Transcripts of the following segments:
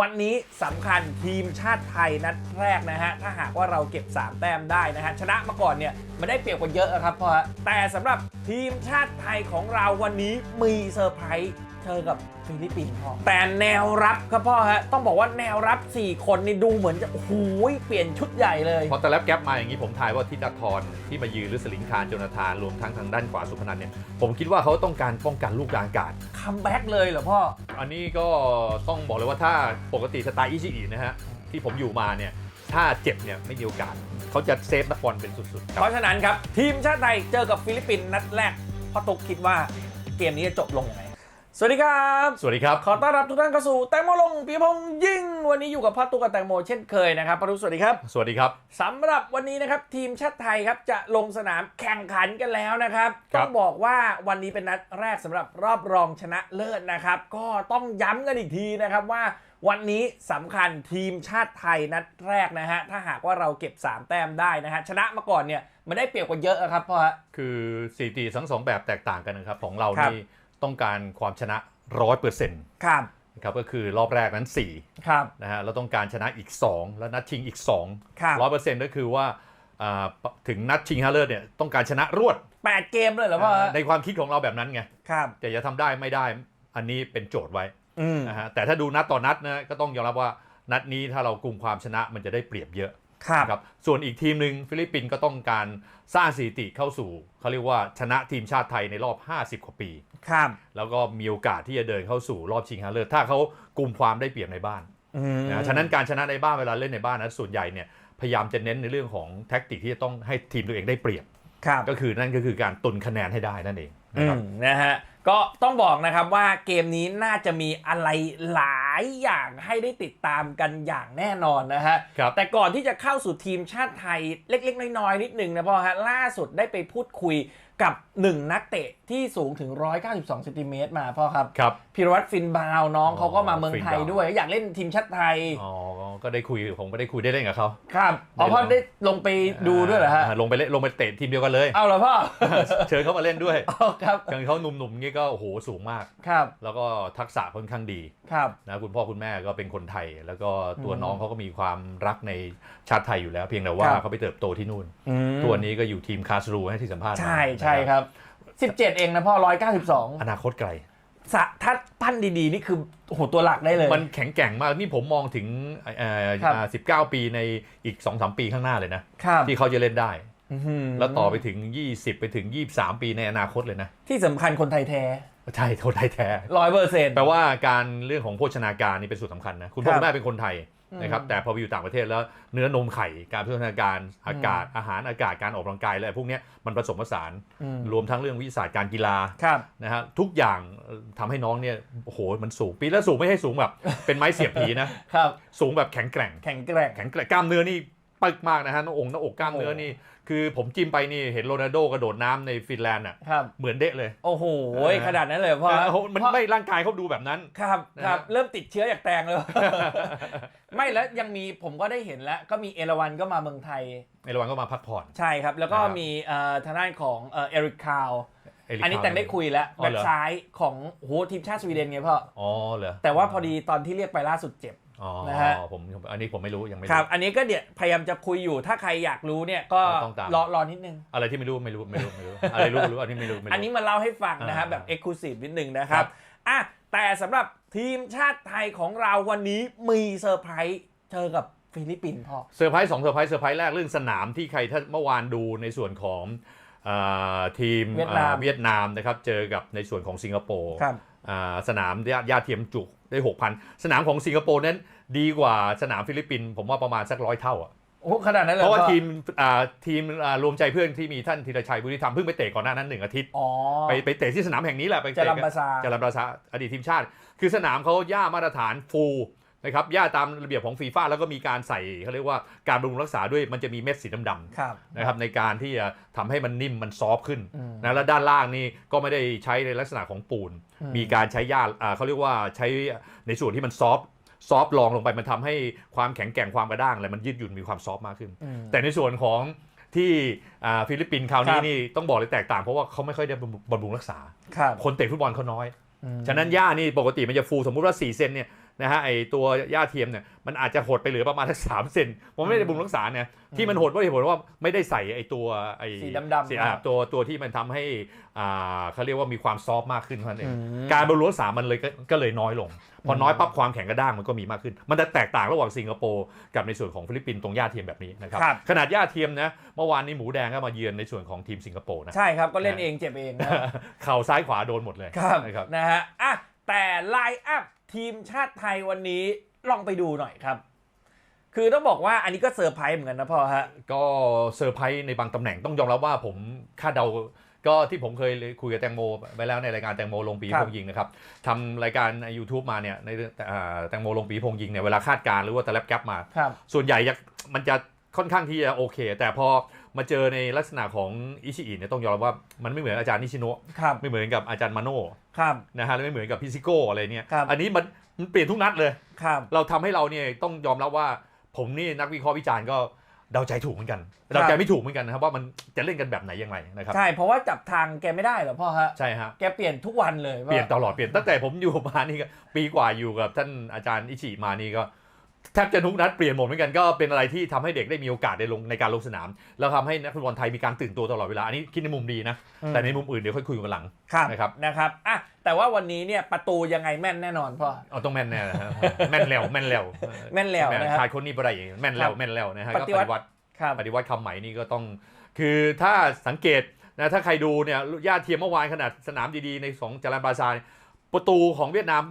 วันนี้สำคัญทีมชาติไทยนัดแรกนะฮะ ถ้าหากว่าเราเก็บ 3 แต้มได้นะฮะ ชนะมาก่อนเนี่ยมันได้เปรียบกว่าเยอะครับพ่อฮะแต่สำหรับทีมชาติไทยของเราวันนี้มีเซอร์ไพรส์ เจอกับฟิลิปปินส์พ่อแต่แนวรับครับพ่อฮะต้องบอกว่าแนวรับ 4 คนนี่ดูเหมือนจะโอ้โหเปลี่ยนชุดใหญ่เลย พอแต่แล้วแก๊ปมาอย่างนี้ผมทายว่าทิดาทรที่มายืนหรือสลิงคารโจนาธานรวมทั้งทางด้านขวาสุพนันเนี่ยผมคิดว่าเขาต้องการป้องกันลูกกลางอากาศ คัมแบ็กเลยเหรอพ่อ อันนี้ก็ต้องบอกเลยว่าถ้าปกติสไตล์อิชิอินะฮะที่ผมอยู่มาเนี่ยถ้าเจ็บเนี่ยไม่มีโอกาสเขาจะเซฟนักบอลเป็นสุดๆคเพรับราะฉะนั้นครับ ทีมชาติไทยเจอกับฟิลิปปินส์นัดแรกพ่อตุ๊กคิดว่าเกมนี้จะจบลงยังไง สวัสดีครับ สวัสดีครับ ขอต้อนรับทุกท่านเข้าสู่แตงโมลงปีพงษ์ยิ่ง วันนี้อยู่กับพ่อตุ๊กกับแตงโมเช่นเคยนะครับพ่อตุ๊กสวัสดีครับ สวัสดีครับสำหรับวันนี้นะครับทีมชาติไทยครับจะลงสนามแข่งขันกันแล้วนะครับครับต้องบอกว่าวันนี้เป็นนัดแรกสำหรับรอบรองชนะเลิศนะครับ ก็ต้องย้ำกันอีกทีนะครับว่าวันนี้สำคัญทีมชาติไทยนัดแรกนะฮะถ้าหากว่าเราเก็บ 3 แต้มได้นะฮะชนะมาก่อนเนี่ยมันได้เปรียบกว่าเยอะอะครับพ่อฮะคือสถิติทั้งสองแบบแตกต่างกันนะครับของเราครับนี่ ต้องการความชนะร้อยเปอร์เซ็นต์ครับนะครับก็คือรอบแรกนั้น4ครับนะฮะเราต้องการชนะอีก 2 แล้วนัดชิงอีกครับ2ร้อยเปอร์เซ็นต์ก็คือว่าอ่าถึงนัดชิงฮาเลอร์เนี่ยต้องการชนะรวดแปดเกมเลยเหรอพ่อฮะในความคิดของเราแบบนั้นไงครับแต่จะทำได้ไม่ได้อันนี้เป็นโจทย์ไว้อืมนะฮะแต่ถ้าดูนัดต่อนัดนะก็ต้องยอมรับว่านัดนี้ถ้าเรากลุ่มความชนะมันจะได้เปรียบเยอะ ครับนะครับส่วนอีกทีมหนึ่งฟิลิปปินส์ก็ต้องการสร้างสถิติเข้าสู่เขาเรียกว่าชนะทีมชาติไทยในรอบ 50 กว่าปี ครับ แล้วก็มีโอกาสที่จะเดินเข้าสู่รอบชิงฮาเลอร์ถ้าเขากลุ่มความได้เปรียบในบ้านอืมนะฉะนั้นการชนะในบ้านเวลาเล่นในบ้านนะส่วนใหญ่เนี่ยพยายามจะเน้นในเรื่องของแท็กติกที่จะต้องให้ทีมตัวเองได้เปรียบ ครับก็คือนั่นก็คือการตุนคะแนนให้ได้นั่นเองนะอืครับ มนะฮะ ก็ต้องบอกนะครับว่าเกมนี้น่าจะมีอะไรหลายอย่างให้ได้ติดตามกันอย่างแน่นอนนะฮะครับแต่ก่อนที่จะเข้าสู่ทีมชาติไทยเล็กๆ น้อยๆ นิดหนึ่งนะพ่อฮะล่าสุดได้ไปพูดคุย กับหนึ่งนักเตะที่สูงถึง 192เซนติเมตรมาพ่อครับครับพิรวัตรฟินบาวน้องอ๋อเขาก็มาเมืองไทยฟินบาวด้วย อยากเล่นทีมชาติไทย อ๋อ ก็ได้คุยผมก็ได้คุยได้เล่นกับเขาครับอ๋อพ่อได้ลงไปดูด้วยเหรอฮะาลงไปเล่นลงไปเตะทีมเดียวกันเลยเอาเหรอพ่อเชิญเขามาเล่นด้วยอ๋อครับอย่างเขาหนุ่มๆงี้ก็โอ้โหสูงมากครับ แล้วก็ทักษะค่อนข้างดีครับนะคุณพ่อคุณแม่ก็เป็นคนไทย แล้วก็ตัวอืมน้องเขาก็มีความรักในชาติไทยอยู่แล้ว เพียงแต่ว่าครับเขาไปเติบโตที่นู่นอืมตัวนี้ก็อยู่ทีมคาสรูให้ที่สัมภาษณ์มาใช่ใช่นะครับ 17 เองนะพ่อ192อนาคตไกล สะถ้าปั้นดีๆ นี่คือโอ้โหตัวหลักได้เลย มันแข็งแกร่งมาก นี่ผมมองถึงเอ่อครับ อ่า19 ปีในอีก 2-3 ปีข้างหน้าเลยนะ ครับที่เขาจะเล่นได้ อื้อหืแล้วต่อไปถึง 20 ไปถึง 23 ปีในอนาคตเลยนะ ที่สำคัญคนไทยแท้ใช่คนไทยแท้ ร้อยเปอร์เซ็นต์ แปลว่าการเรื่องของโภชนาการนี่เป็นส่วนสำคัญนะ คุณพ่อครับ คุณแม่เป็นคนไทย นะครับอืมแต่พอไปอยู่ต่างประเทศแล้วเนื้อนมไข่การโภชนาการอากาศอาหารอากาศการออกกำลังกายอะไรพวกเนี้ยมันผสมผสานรวมทั้งเรื่องวิทยาศาสตร์การกีฬาครับนะฮะทุกอย่างเอ่อทำให้น้องเนี่ยโอ้โหมันสูงปีแล้วสูงไม่ให้สูงแบบ เป็นไม้เสียบผีนะครับสูงแบบแข็งแกร่งแข็งแกร่งแข็งแกร่งกล้ามเนื้อนี่ปึกมากนะฮะหน้าอกหน้าอกกล้ามเนื้อโอ้นี่ คือผมจิ้มไปนี่เห็นโรนัลโดกระโดดน้ำในฟินแลนด์อะครับ เหมือนเดะเลย โอ้โหเออขนาดนั้นเลยเหรอพ่อเออมันเพราะไม่ร่างกายเขาดูแบบนั้น ครับนะครับฮะเริ่มติดเชื้อจากแตงเลย ไม่แล้วยังมีผมก็ได้เห็นแล้ว ก็มีเอราวันก็มาเมืองไทย ในระหว่างก็มาพักผ่อน ใช่ครับ แล้วก็นะครับมีเอ่อทางด้านของเอ่อเอริกคาว เลิอันนี้คาแตงได้คุยแล้วอ๋อแบ็คเหรอ ซ้ายของโอ้โหทีมชาติสวีเดนไงพ่อ อ๋อเหรอแต่ว่าพอดีตอนที่เรียกไปล่าสุดเจ็บอ๋อ นะฮะผมอันนี้ผมไม่รู้ยังไม่ครับรู้อันนี้ก็เดี๋ยวพยายามจะคุยอยู่ถ้าใครอยากรู้เนี่ยก็ต้องตามรอรอนิดนึง อะไรที่ไม่รู้ไม่รู้ไม่รู้ไม่รู้อะไรรู้รู้อันนี้ไม่รู้ไม่รู้อันนี้มาเล่าให้ฟังนะฮะอ่าแบบเอ็กซ์คลูซีฟนิดนึงนะครับครับอะแต่สำหรับทีมชาติไทยของเราวันนี้มีเซอร์ไพรส์เจอกับฟิลิปปินส์พ่อเซอร์ไพรส์สองเซอร์ไพรส์เซอร์ไพรส์แรกเรื่องสนามที่ใครถ้าเมื่อวานดูในส่วนของอ่าทีมเวียดนามอ่าเวียดนามนะครับเจอกับในส่วนของสิงคโปร์ครับอ่าสนามญาญาติเทียมจุได้ 6,000 สนามของสิงคโปร์นั้น ดีกว่าสนามฟิลิปปินส์ผมว่าประมาณสักร้อยเท่าอะโอ้ขนาดนั้นเลยเพราะว่าพ่อทีมอ่าทีมอ่ารวมใจเพื่อนที่มีท่านธีรชัยบุริธรรมเพิ่งไปเตะก่อนหน้านั้นหนึ่งอาทิตย์อ๋อ ไปไปเตะที่สนามแห่งนี้แหละไปจะเตะลำบาซา จารัมปราซาอดีตทีมชาติ คือสนามเขาย่ามาตรฐานฟูลนะครับย่าตามระเบียบของฟีฟ่าแล้วก็มีการใส่เขาเรียกว่าการบำรุงรักษาด้วยมันจะมีเม็ดสีดำๆ ครับ นะครับในการที่จะทำให้มันนิ่มมันซอฟต์ขึ้นอืมนะแล้วด้านล่างนี่ก็ไม่ได้ใช้ในลักษณะของปูน อืม มีการใช้ย่าอ่าเขาเรียกว่าใช้ในส่วนที่มันซอฟต์ ซอฟต์ลองลงไปมันทำให้ความแข็งแกร่งความกระด้างอะไรมันยืดหยุ่นมีความซอฟต์มากขึ้นอืมแต่ในส่วนของที่อ่าฟิลิปปินส์คราวนี้ครับนี่ต้องบอกเลยแตกต่างเพราะว่าเขาไม่ค่อยได้บำรุงรักษาครับคนเตะฟุตบอลเขาน้อยอืมฉะนั้นหญ้านี่ปกติมันจะฟูสมมุติว่า 4 เซนเนี่ย นะฮะไอตัวหญ้าเทียมเนี่ยมันอาจจะหดไปเหลือประมาณสักสามเซนผมไม่ได้บำรุงรักษาเนี่ยที่มันหดเพราะเหตุผลว่าไม่ได้ใส่ไอตัวไอสีดำๆสีอ่าตัวตัวที่มันทำให้อ่าเขาเรียกว่ามีความซอฟต์มากขึ้นเท่านั้นเองอืมการบำรุงรักษามันเลยก็ก็เลยน้อยลง พอน้อยปั๊บความแข็งกระด้างมันก็มีมากขึ้น มันจะแตกต่างระหว่างสิงคโปร์กับในส่วนของฟิลิปปินส์ตรงหญ้าเทียมแบบนี้นะครับครับขนาดหญ้าเทียมนะเมื่อวานนี้หมูแดงก็มาเยือนในส่วนของทีมสิงคโปร์นะใช่ครับก็เล่นเองเจ็บเองนะเข่าซ้ายขวาโดนหมดเลยครับนะครับนะฮะอะแต่ไลน์อัพ ทีมชาติไทยวันนี้ลองไปดูหน่อยครับ คือต้องบอกว่าอันนี้ก็เซอร์ไพรส์เหมือนกันนะพ่อฮะ ก็เซอร์ไพรส์ในบางตำแหน่งต้องยอมรับว่าผมคาดเดาก็ที่ผมเคยคุยกับแตงโมไปแล้วในรายการแตงโมลงปีครับพงยิงนะครับทำรายการใน YouTube มาเนี่ยในเรื่องอ่าแตงโมลงปีพงยิงเนี่ยเวลาคาดการณ์หรือว่าตะแลบแก๊ปมาครับส่วนใหญ่จะมันจะค่อนข้างที่จะโอเค แต่พอ มาเจอในลักษณะของอิชิอิเนี่ยต้องยอมรับว่ามันไม่เหมือนอาจารย์นิชิโนะครับไม่เหมือนกับอาจารย์มาโน่ครับนะฮะและไม่เหมือนกับพิซิโก้อะไรเนี่ยครับ อันนี้มันมันเปลี่ยนทุกนัดเลย ครับ เราทำให้เราเนี่ยต้องยอมรับว่าผมนี่นักวิเคราะห์วิจารณ์ก็เดาใจถูกเหมือนกันเดาใจไม่ถูกเหมือนกันนะครับว่ามันจะเล่นกันแบบไหนยังไงนะครับใช่เพราะว่าจับทางแกไม่ได้เหรอพ่อฮะ ใช่ฮะแกเปลี่ยนทุกวันเลยเปลี่ยนตลอดเปลี่ยนตั้งแต่ผมอยู่มานี่ก็ปีกว่าอยู่กับท่านอาจารย์อิชิมานี่ก็ แทบจะทุกนัดเปลี่ยนหมดเหมือนกันก็เป็นอะไรที่ทำให้เด็กได้มีโอกาสได้ลงในการลงสนาม แล้วทำให้นักฟุตบอลไทยมีการตื่นตัวตลอดเวลา อันนี้คิดในมุมดีนะอืมแต่ในมุมอื่นเดี๋ยวค่อยคุยกันหลังครับนะครับนะครับอะแต่ว่าวันนี้เนี่ยประตูยังไงแม่นแน่นอนพ่อเอาต้องแม่นแน่นะฮะแม่นแล้วแม่นแล้วแม่นแล้วนะครับขาดคนนี้บ่ได้อย่างแม่นแล้วแม่นแล้วนะฮะปก็ฏิปวัติฏิวัติครับปฏิวัติคำใหม่นี่ก็ต้อง คือถ้าสังเกตนะถ้าใครดูเนี่ยญาติเทียมเมื่อวานขนาดสนามดีๆในสองจารันบาซาร์ประตูของเวียดนาม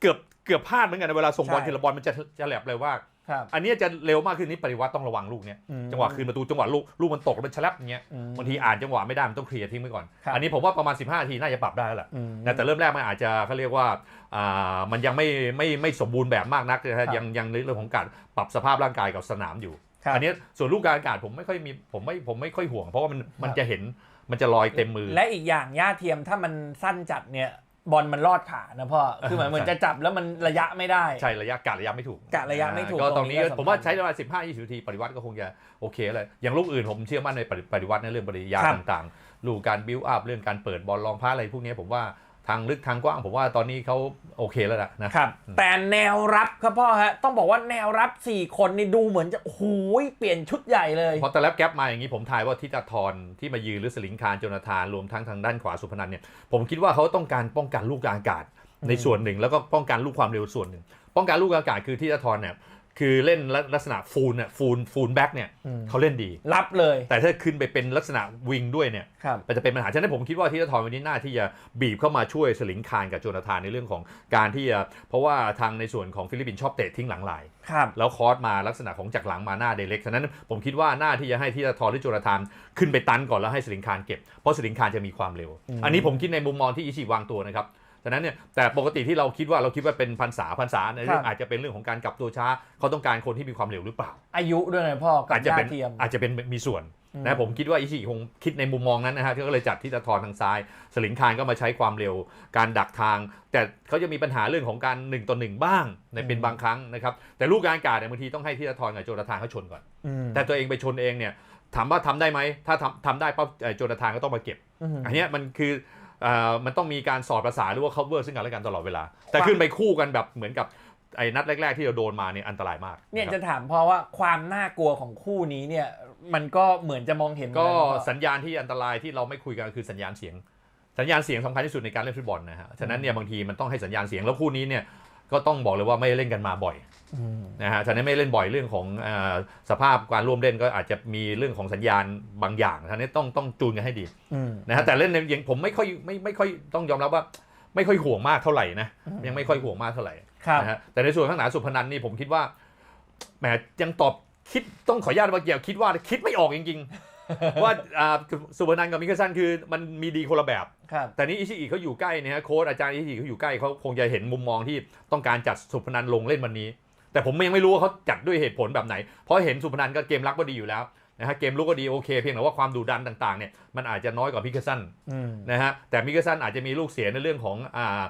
เกือบ เกือบพลาดเหมือนกันนะเวลาส่งบอลใช่ทีละบอลมันจะจะแหลบเลยว่าครับอันเนี้ยจะเร็วมากขึ้นนี่ปฏิวัติต้องระวังลูกเนี้ยอืมจังหวะคืนประตูจังหวะลูกลูกมันตกแล้วมันฉลับอย่างเงี้ยอืมบางทีอ่านจังหวะไม่ได้มันต้องเคลียร์ทิ้งไปก่อนครับอันนี้ผมว่าประมาณ 15นาทีน่าจะปรับได้แล้วแหละอืมนะแต่เริ่มแรกมันอาจจะเขาเรียกว่าอ่ามันยังไม่ไม่ไม่สมบูรณ์แบบมากนักนะครัฮะบยังยังในเรื่องของการปรับสภาพร่างกายกับสนามอยู่ครับอันเนี้ยส่วนลูกการอากาศผมไม่ค่อยมีผมไม่ผมไม่ค่อยห่วง เพราะว่ามันมันครับจะเห็นมันจะลอยเต็มมือ และอีกอย่างย่าเทียมถ้ามันสั้นจัดเนี่ย บอลมันลอดขานะพ่อ คือเหมือนเหมือนจะจับแล้วมันระยะไม่ได้ ใช่ระยะกะระยะไม่ถูกกะระยะไม่ถูกก็ตตรรงงนี้นี้ก็สำคัญผมว่าใช้เวลา15 20นาทีปฏิวัติก็คงจะโอเคเลยอย่างลูกอื่นผมเชื่อมั่นในปฏิปฏิวัติในเรื่องปริยาครับต่างๆลูกการบิวอัพเรื่องการเปิดบอลลองพาสอะไรพวกนี้ผมว่า ทางลึกทางกว้างผมว่าตอนนี้เขาโอเคแล้วล่ะนะครับ แต่แนวรับครับพ่อฮะต้องบอกว่าแนวรับ 4 คนนี่ดูเหมือนจะโอ้โหเปลี่ยนชุดใหญ่เลย พอแต่แล้วแก๊ปมาอย่างนี้ผมทายว่าทิตาทรที่มายืนหรือสลิงคารโจนาธานรวมทั้งทางด้านขวาสุพนันเนี่ยผมคิดว่าเขาต้องการป้องกันลูกกลางอากาศในส่วนหนึ่ง แล้วก็ป้องกันลูกความเร็วส่วนหนึ่ง ป้องกันลูกกลางอากาศคือทิตาทรเนี่ย คือเล่นลักษณะฟูลเนี่ยฟูลฟูลแบ็กเนี่ยอืมเขาเล่นดี รับเลย แต่ถ้าขึ้นไปเป็นลักษณะวิงด้วยเนี่ยครับมันจะเป็นปัญหาฉะนั้นผมคิดว่าที่ทรวันนี้น่าที่จะบีบเข้ามาช่วยสลิงคารกับโจนาธานในเรื่องของการที่จะเพราะว่าทางในส่วนของฟิลิปปินส์ชอบเตะทิ้งหลังลายครับแล้วคอร์สมาลักษณะของจากหลังมาหน้าเดเล็กฉะนั้นผมคิดว่าหน้าที่จะให้ที่ทรหรือโจนาธานขึ้นไปตันก่อนแล้วให้สลิงคารเก็บเพราะสลิงคารจะมีความเร็วอืมอันนี้ผมคิดในมุมมองที่อิชิวางตัวนะครับ ฉะนั้นเนี่ยแต่ปกติที่เราคิดว่าเราคิดว่าเป็นพันษาพันษาในเรื่องอาจจะเป็นเรื่องของการกลับตัวช้า เขาต้องการคนที่มีความเร็วหรือเปล่า อายุด้วยนะพ่อกับอาจจะย่าเป็นเทียมอาจจะเป็นมีส่วนอืมนะผมคิดว่าอิชิคงคิดในมุมมองนั้นนะฮะที่ก็เลยจัดที่ตะทอนทางซ้าย สลิงคารก็มาใช้ความเร็วการดักทาง แต่เขาจะมีปัญหาเรื่องของการ1ต่อหนึ่งบ้างในเป็นบางครั้งนะครับแต่ลูกการอากาศเนี่ยบางทีต้องให้ที่ตะทอนกับโจนาธานเขาชนก่อนอืมแต่ตัวเองไปชนเองเนี่ยถามว่าทำได้ไหมถ้าทำทำได้ปั๊บเอ่อโจนาธานก็ต้องมาเก็บอืมอันเนี้ยมันคืออ่า มันต้องมีการสอดประสานหรือว่า cover ซึ่งกันและกันตลอดเวลา แต่ครับขึ้นไปคู่กันแบบเหมือนกับไอ้นัดแรก ๆ ที่เราโดนมาเนี่ยอันตรายมากเนี่ยะครับจะถามพ่อว่าความน่ากลัวของคู่นี้เนี่ยมันก็เหมือนจะมองเห็นก็เหมือนนนะพ่อสัญญาณที่อันตรายที่เราไม่คุยกันคือสัญญาณเสียง สัญญาณเสียงสำคัญที่สุดในการเล่นฟุตบอลนะฮะฉะนั้นเนี่ยบางทีมันต้องให้สัญญาณเสียงแล้วคู่นี้เนี่ย ก็ต้องบอกเลยว่าไม่ได้เล่นกันมาบ่อยอืมนะฮะฉะนั้นไม่เล่นบ่อยเรื่องของอาสภาพการร่วมเล่นก็อาจจะมีเรื่องของสัญญาณบางอย่างฉะนั้นต้องต้องจูนกันให้ดีอืมนะฮะแต่เล่นในยังผมไม่ค่อยไม่ไม่ค่อยต้องยอมรับว่า ไม่ค่อยห่วงมากเท่าไหร่นะอืมยังไม่ค่อยห่วงมากเท่าไหร่ครับนะฮะแต่ในส่วนข้างหนาสุพนันนี่ผมคิดว่าแหมยังตอบคิดต้องขออนุญาตว่าเกี่ยวคิดว่าคิดไม่ออกจริงๆ ว่าอ่าสุพนันกับมิคสันคือมันมีดีคนละแบบ ครับแต่นี่อิชิอิเขาอยู่ใกล้เนี่ยฮะโค้ชอาจารย์อิชิอิเขาอยู่ใกล้เขาคงจะเห็นมุมมองที่ต้องการจัดสุพนันลงเล่นวันนี้ แต่ผมยังไม่รู้ว่าเขาจัดด้วยเหตุผลแบบไหน เพราะเห็นสุพนันก็เกมรับก็ดีอยู่แล้วนะฮะเกมลุกก็ดีโอเค เพียงแต่ว่าความดุดันต่างๆเนี่ยมันอาจจะน้อยกว่าพิกสันอืมนะฮะแต่มิกสันอาจจะมีลูกเสียในเรื่องของอ่าอ่า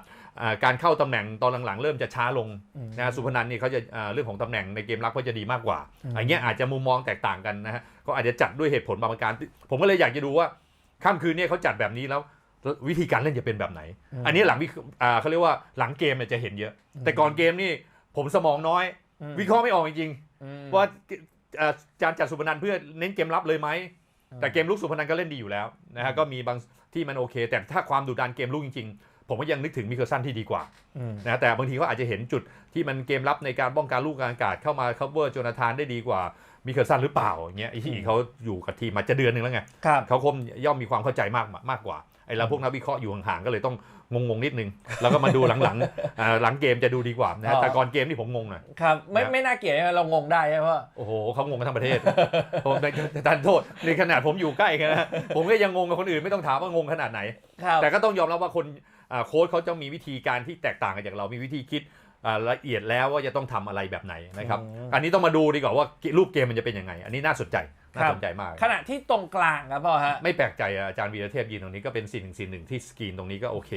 การเข้าตำแหน่งตอนหลังๆ เริ่มจะช้าลงอืมนะฮะสุพนันนี่เขาจะอ่าเรื่องของตำแหน่งในเกมรับก็จะดีมากกว่าอืมอันเนี้ยอาจจะมุมมองแตกต่างกันนะฮะก็อาจจะจัดด้วยเหตุผลบางประการ ผมก็เลยอยากจะดูว่าค่ำคืนเนี่ยเขาจัดแบบนี้แล้ววิธีการเล่นจะเป็นแบบไหน อันนี้หลังวิอ่าเขาเรียกว่าหลังเกมเนี่ยจะเห็นเยอะ แต่ก่อนเกมนี่ผมสมองน้อยอืมวิเคราะห์ไม่ออกจริงอืมๆว่าเอ่อการจัดสุพนันเพื่อเน้นเกมรับเลยไหมแต่เกมลุกสุพนันก็เล่นดีอยู่แล้วนะฮะก็มีบางที่มันโอเค แต่ถ้าความดุดันเกมลุกจริงๆ ผมก็ยังนึกถึงมิเคลสันที่ดีกว่าอืมนะแต่บางทีเขาอาจจะเห็นจุดที่มันเกมรับในการป้องกันลูกกลางอากาศเข้ามา cover โจนาธานได้ดีกว่ามิเคลสันหรือเปล่าอย่างเงี้ยไอ้ที่เขาอยู่กับทีมมาจะเดือนหนึ่งแล้วไงครับเขาคงย่อมมีความเข้าใจมากมากกว่าไอ้เราพวกนักวิเคราะห์อยู่ห่างๆก็เลยต้องงงๆนิดนึง แล้วก็มาดูหลังๆอ่าหลังเกมจะดูดีกว่านะฮะอ๋อแต่ก่อนเกมนี่ผมงงหน่อยครับไม่นะไม่น่าเกลียดใช่ไหมเรางงได้ใช่ไหมพ่อโอ้โหเขางงกันทั้งประเทศผมแต่ท่านโทษในขนาดผมอยู่ใกล้กันนะผมก็ยังงงกับคนอื่นไม่ต้องถามว่างงขนาดไหนครับแต่ก็ต้องยอมรับว่าคนอ่า โค้ชเขาจะมีวิธีการที่แตกต่างกันจากเรามีวิธีคิดอ่าละเอียดแล้วว่าจะต้องทำอะไรแบบไหนนะครับอืมอันนี้ต้องมาดูดีกว่าว่ารูปเกมมันจะเป็นยังไง อันนี้น่าสนใจ น่าครับสนใจมาก ขณะที่ตรงกลางครับพ่อฮะ ไม่แปลกใจอะอาจารย์วีรเทพยืนตรงนี้ก็เป็นสิ่งหนึ่งสิ่งหนึ่งที่สกรีนตรงนี้ก็โอเค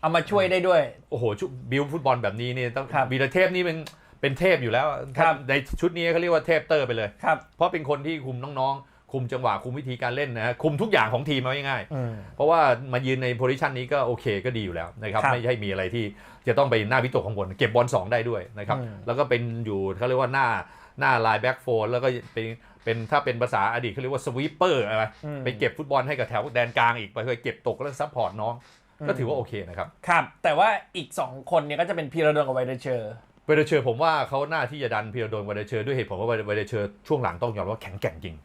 เอามาช่วยได้ด้วย โอ้โหชุดบิวฟุตบอลแบบนี้นี่ต้องครับวีรเทพนี่เป็นเป็นเทพอยู่แล้วครับในชุดนี้เขาเรียกว่าเทพเตอร์ไปเลยครับเพราะเป็นคนที่คุมน้องๆ คุมจังหวะคุมวิธีการเล่นนะฮะคุมทุกอย่างของทีมเอาง่ายอืมๆเพราะว่ามายืนในโพซิชันนี้ก็โอเคก็ดีอยู่แล้วนะครับครับไม่ใช่มีอะไรที่จะต้องไปหน้าวิตกกังวลเก็บบอลสองได้ด้วยนะครับอืมแล้วก็เป็นอยู่เขาเรียกว่าหน้าหน้าไลน์แบ็กโฟนแล้วก็เป็นเป็นถ้าเป็นภาษาอดีตเขาเรียกว่าสวีปเปอร์อะไรอืมไปเก็บฟุตบอลให้กับแถวแดนกลางอีกไปเคยเก็บตกแล้วซัพพอร์ตน้องก็ถือว่าโอเคนะครับ ครับ แต่ว่าอีก 2 คนเนี่ยก็จะเป็นพีระดนกับไวเดอร์เชอร์เวเดเชอร์ผมว่าเขาหน้าที่จะดันพีระโดนเวเดเชอร์ด้วยเหตุผลว่าเวเดเชอร์ช่วงหลังต้องยอมรับว่าแข็งแกร่งจริง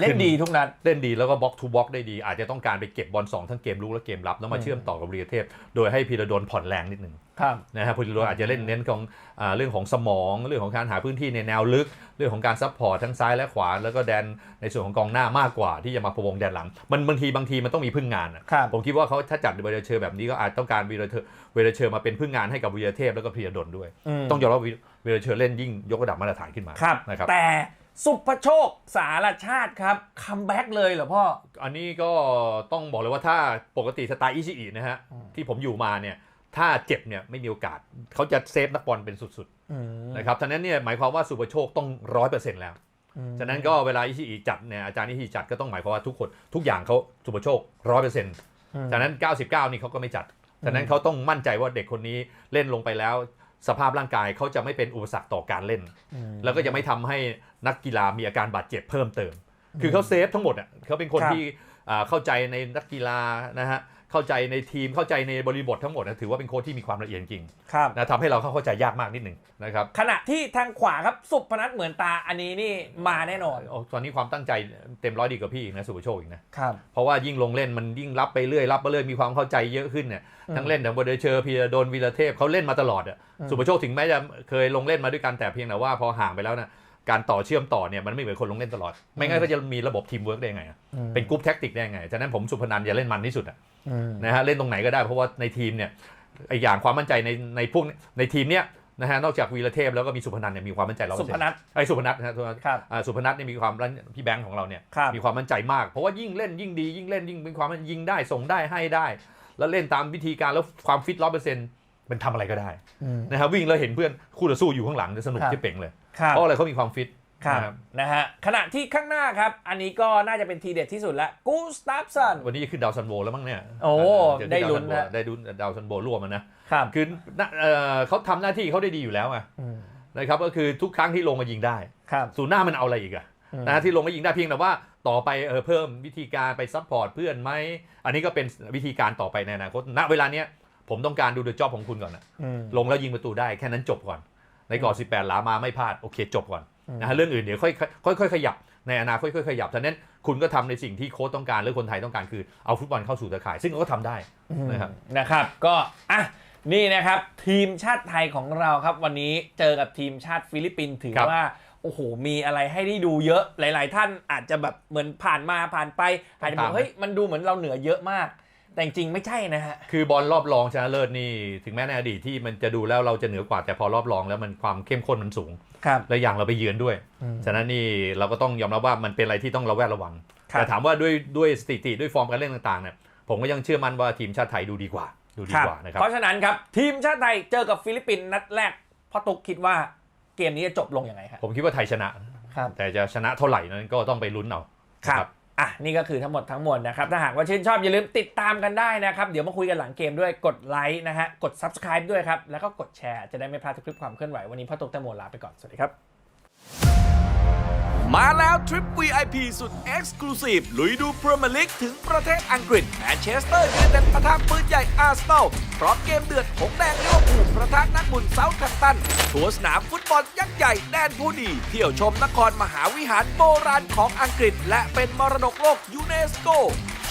เล่นดีทุกนัด เล่นดีแล้วก็บล็อกทูบล็อกได้ดี อาจจะต้องการไปเก็บบอลสองทั้งเกมลุกและเกมรับ แล้วมาอืมเชื่อมต่อกับเรียเทพ โดยให้พีระโดนผ่อนแรงนิดหนึ่งครับนะฮะพีระโดนอาจจะเล่นเน้นของอ่าเรื่องของสมองเรื่องของการหาพื้นที่ในแนวลึก เรื่องของการซัพพอร์ตทั้งซ้ายและขวา แล้วก็แดนในส่วนของกองหน้ามากกว่าที่จะมาพะวงแดนหลัง มันบางทีบางทีมันต้องมีพึ่งงานอะครับผมคิดว่าเขาถ้าจัดเวเดเชอร์แบบนี้ก็อาจต้องการวีระเทเวเดเชอร์มาเป็นพึ่งงานให้กับวีระเทพแล้วก็พีระโดนด้วยมต้องยอมรับว่าวีระเชอร์เล่นยิ่งยกระดับมาตรฐานขึ้นมาครับนะครับแต่ สุภโชคสารชาติครับคัมแบ็กเลยเหรอพ่อ อันนี้ก็ต้องบอกเลยว่าถ้าปกติสไตล์อิชิอินะฮะอืมที่ผมอยู่มาเนี่ยถ้าเจ็บเนี่ยไม่มีโอกาสเขาจะเซฟนักบอลเป็นสุดๆนะครับฉะนั้นเนี่ยหมายความว่าสุประโชคต้องร้อยเปอร์เซ็นต์แล้วฉะนั้นก็เวลาอิชิอิจัดเนี่ยอาจารย์อิชิอิจัดก็ต้องหมายความว่าทุกคนทุกอย่างเขาสุประโชคร้อยเปอร์เซ็นต์ฉะนั้น 99 นี่เขาก็ไม่จัดฉะนั้นเขาต้องมั่นใจว่าเด็กคนนี้เล่นลงไปแล้ว สภาพร่างกายเขาจะไม่เป็นอุปสรรคต่อการเล่น แล้วก็จะไม่ทำให้นักกีฬามีอาการบาดเจ็บเพิ่มเติม คือเขาเซฟทั้งหมดอะเขาเป็นคนครับที่อ่าเข้าใจในนักกีฬานะฮะ เข้าใจในทีมเข้าใจในบริบททั้งหมดนะถือว่าเป็นโค้ชที่มีความละเอียดจริงครับ นะทำให้เราเข้าใจยากมากนิดหนึ่งนะครับขณะที่ทางขวาครับสุพนัทเหมือนตาอันนี้นี่มาแน่นอนโอ้ตอนนี้ความตั้งใจเต็มร้อยดีกว่าพี่อีกนะสุภโชคอีกนะครับ เพราะว่ายิ่งลงเล่นมันยิ่งรับไปเรื่อยรับไปเรื่อยมีความเข้าใจเยอะขึ้นเนี่ยอืมทั้งเล่นทั้งบอลเชอร์พีระโดนวีระเทพเขาเล่นมาตลอดอะอืม สุภโชคถึงแม้จะเคยลงเล่นมาด้วยกันแต่เพียงแต่ว่าพอห่างไปแล้วนะ การต่อเชื่อมต่อเนี่ยมันไม่เหมือนคนลงเล่นตลอด ไม่งั้นก็จะมีระบบทีมเวิร์กได้ยังไงอะเป็นกรุ๊ปแท็กติกได้ยังไงฉะนั้นผมสุพนันอย่าเล่นมันที่สุดอะอืมนะฮะเล่นตรงไหนก็ได้เพราะว่าในทีมเนี่ยไออย่างความมั่นใจในในพวกในทีมเนี่ยนะฮะนอกจากวีระเทพแล้วก็มีสุพนันเนี่ยมีความมั่นใจเราสุพนัทไอสุพนัทนะฮะสุพนัทครับอ่าสุพนัทเนี่ยมีความพี่แบงค์ของเราเนี่ยครับมีความมั่นใจมากเพราะว่ายิ่งเล่นยิ่งดียิ่งเล่นยิ่งมีความยิงได้ส่งได้ให้ได้ แล้วเล่นตามวิธีการแล้วความฟิตร้อยเปอร์เซ็นต์มันทำอะไรก็ได้อืมนะครับวิ่งแล้วเห็นเพื่อนคู่ต่อสู้อยู่ข้างหลังจะสนุกครับที่เป่งเลย ครับเพราะอะไรเขามีความฟิตครับนะครับนะฮะขณะที่ข้างหน้าครับ อันนี้ก็น่าจะเป็นทีเด็ดที่สุดละกูสตาฟสันวันนี้จะขึ้นดาวซันโบแล้วมั้งเนี่ยโอ้เยวได้ที่ลุ้นดาวซันะโบได้ลุ้นดาวซันโบร่วมมันนะ ครับคือน่ะเอ่อเขาทำหน้าที่เขาได้ดีอยู่แล้วไงอืมนะครับก็คือทุกครั้งที่ลงมายิงได้ครับศูนย์หน้ามันเอาอะไรอีกอะอืมนะที่ลงมายิงได้เพียงแต่ว่าต่อไปเออเพิ่มวิธีการไปซัพพอร์ตเพื่อนไหมอันนี้ก็เป็นวิธีการต่อไปในอนาคตณเวลาเนี้ยผมต้องการดูเดอะจ็อบของคุณก่อนนะอืมลงแล้วยิงประตูได้แค่นั้นจบก่อนใน กรอบ 18 หลามาไม่พลาด โอเคจบก่อนอืมนะฮะเรื่องอื่นเดี๋ยวค่อยค่อยค่อยๆขยับในอนาคตค่อยๆขยับฉะนั้นคุณก็ทำในสิ่งที่โค้ชต้องการหรือคนไทยต้องการคือเอาฟุตบอลเข้าสู่ตะข่าย ซึ่งเขาก็ทำได้นะครับนะครับก็อะนี่นะครับทีมชาติไทยของเราครับ วันนี้เจอกับทีมชาติฟิลิปปินส์ถือครับว่าโอ้โห มีอะไรให้ได้ดูเยอะหลาย ๆ ท่านอาจจะแบบเหมือนผ่านมาผ่านไปอาจจะบอกเฮ้ยมันดูเหมือนเราเหนือเยอะมาก แต่จริงๆไม่ใช่นะฮะ คือบอลรอบรองชนะเลิศนี่ ถึงแม้ในอดีตที่มันจะดูแล้วเราจะเหนือกว่าแต่พอรอบรองแล้วมันความเข้มข้นมันสูง ครับ และอย่างเราไปเยือนด้วยอืมฉะนั้นนี่เราก็ต้องยอมรับว่ามันเป็นอะไรที่ต้องระแวดระวัง ครับแต่ถามว่าด้วยด้วยสถิติด้วยฟอร์มการเล่นต่างๆเนี่ยผมก็ยังเชื่อมั่นว่าทีมชาติไทยดูดีกว่า ดูดีกว่านะครับ เพราะฉะนั้นครับ ทีมชาติไทยเจอกับฟิลิปปินส์นัดแรกพ่อตุ๊กคิดว่าเกมนี้จะจบลงยังไงครับผมคิดว่าไทยชนะ ครับ แต่จะชนะเท่าไหร่นั้นก็ต้องไปลุ้นเอา ครับ อะนี่ก็คือทั้งหมดทั้งมวลนะครับ ถ้าหากว่าชื่นชอบอย่าลืมติดตามกันได้นะครับ เดี๋ยวมาคุยกันหลังเกมด้วยกดไลค์นะฮะกด subscribe ด้วยครับ แล้วก็กดแชร์จะได้ไม่พลาดทุกคลิปความเคลื่อนไหววันนี้พ่อตุ๊กแตงโมลาไปก่อนสวัสดีครับ มาแล้วทริป VIP สุด Exclusive ลุยดูพรีเมียร์ลีกถึงประเทศอังกฤษแมนเชสเตอร์ยูไนเต็ดปะทะปืนใหญ่อาร์เซนอลพร้อมเกมเดือดหงแดงลิเวอร์พูลประทะนักบุญเซาท์แคมป์ตันทัวร์สนามฟุตบอลยักษ์ใหญ่แดนผู้ดีเที่ยวชมนครมหาวิหารโบราณของอังกฤษ และเป็นมรดกโลกยูเนสโก